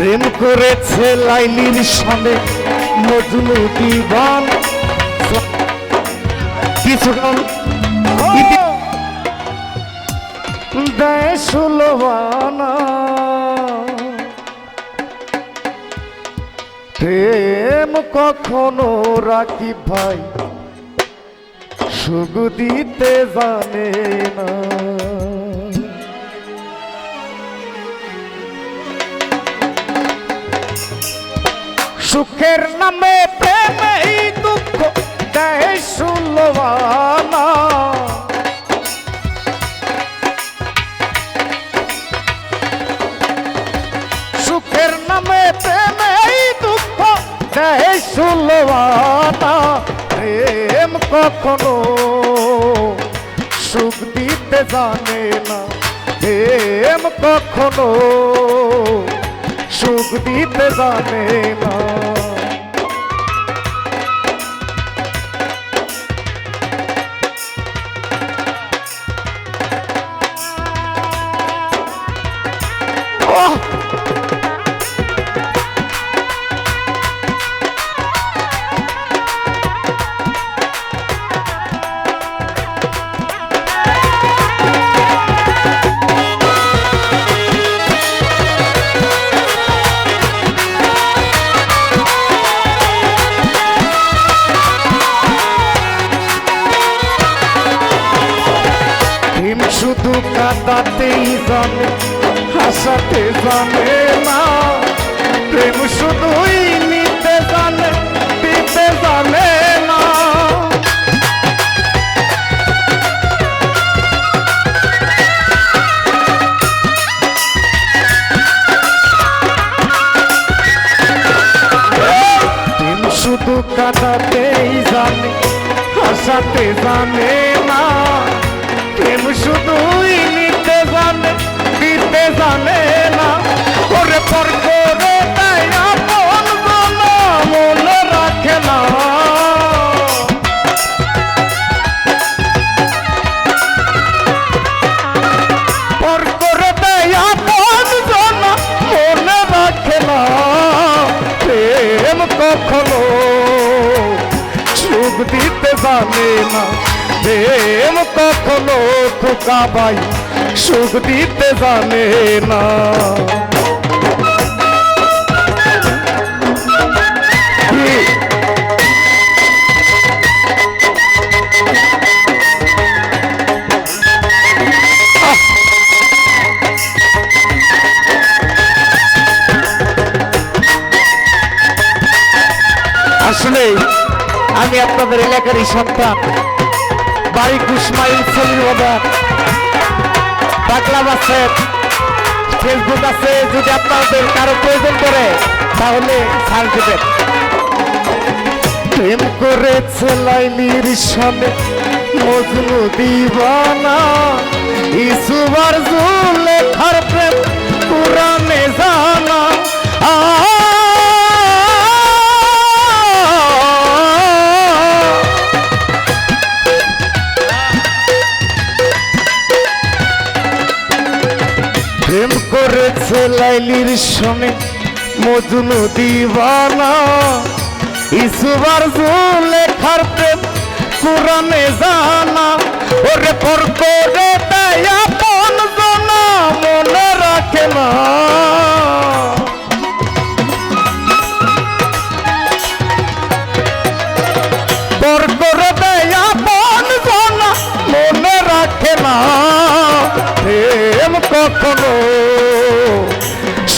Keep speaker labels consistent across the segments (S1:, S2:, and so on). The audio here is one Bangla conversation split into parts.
S1: প্রেম করেছে লাইলির সঙ্গে মজনু দিবান। দেয় সুলবানা প্রেম কখনো রাখি ভাই, সুখ দিতে জানে না। সুখের নামে প্রেমেই দুঃখ দেয় সুলবানা সুখের নামে প্রেমেই দুঃখ দেয় সুলবানা প্রেম কখনো সুখ দিতে জানে না প্রেম কখনো সুখ দিতে জানে না ওহ! কাঁদাতেই জানে, হাসাতে জানে না। প্রেম শুধুই নিতে জানে, দিতে জানে না। শুধু কাঁদাতেই জানে, হাসাতে জানে না। প্রেম শুধুই নিতে জানে, দিতে জানে না। ওরে পর করে তাই আপন জানা মনে রাখে না। পর করে প্রেম কখনো সুখ দিতে জানে না। প্রেম কখনো খোকা ভাই সুখ দিতে জানে না। আমি আপনাদের এলাকারই সন্তান। বাড়ি কুসমাইল সলির বাজার বাংলা আছে। ফেসবুক আছে, যদি আপনাদের কারও প্রয়োজন করে তাহলে ছাড় দেবেন। প্রেম করেছে লাইলির সামনে মজনু দিবানা। ইসুবার জুলেখার প্রেম করেছে লাইলির সঙ্গে মজনু দিবানা ইসুবার লেখার প্রেম কোরআনে জানা। ওরে পর করে দেয় আপন জানা, মনে রাখে না।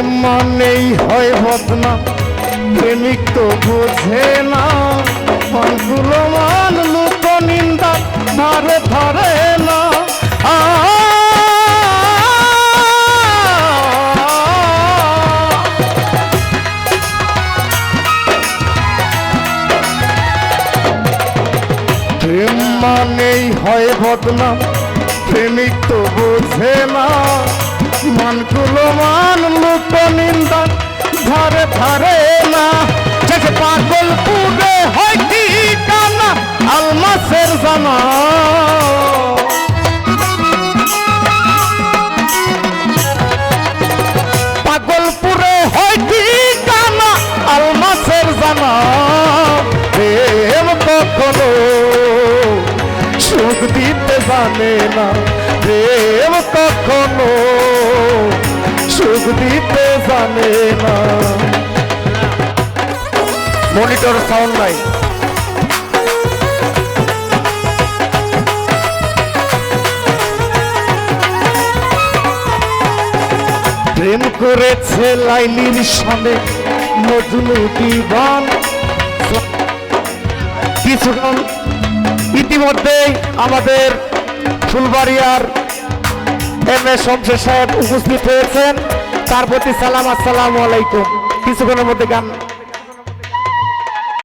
S1: প্রেম মানেই হয় বদনা। প্রেমিক তো বোঝে না। মনগুলো মান লোক নিন্দা, ধারে ধারে না। প্রেম মানেই হয় বদনাম প্রেমিক তো বোঝে না। মান লোক নিন্দা। ধারে ধারে না যে পাগল পুরে হয় কি কানা? আলমাসের জানা। পাগলপুরে হয় কি কানা? আলমাসের জানা। প্রেম কখনো সুখ দিতে জানে না। প্রেম জানে না। মনিটর সাউন্ড নাই। প্রেম করেছে লাইলির সঙ্গে মজনু দিবান। কিছুক্ষণ ইতিমধ্যেই আমাদের ফুলবাড়িয়ার এম এ শমশের সাহেব উপস্থিত হয়েছেন। তার প্রতি সালাম আসসালামু আলাইকুম। কিছুক্ষণের মধ্যে গান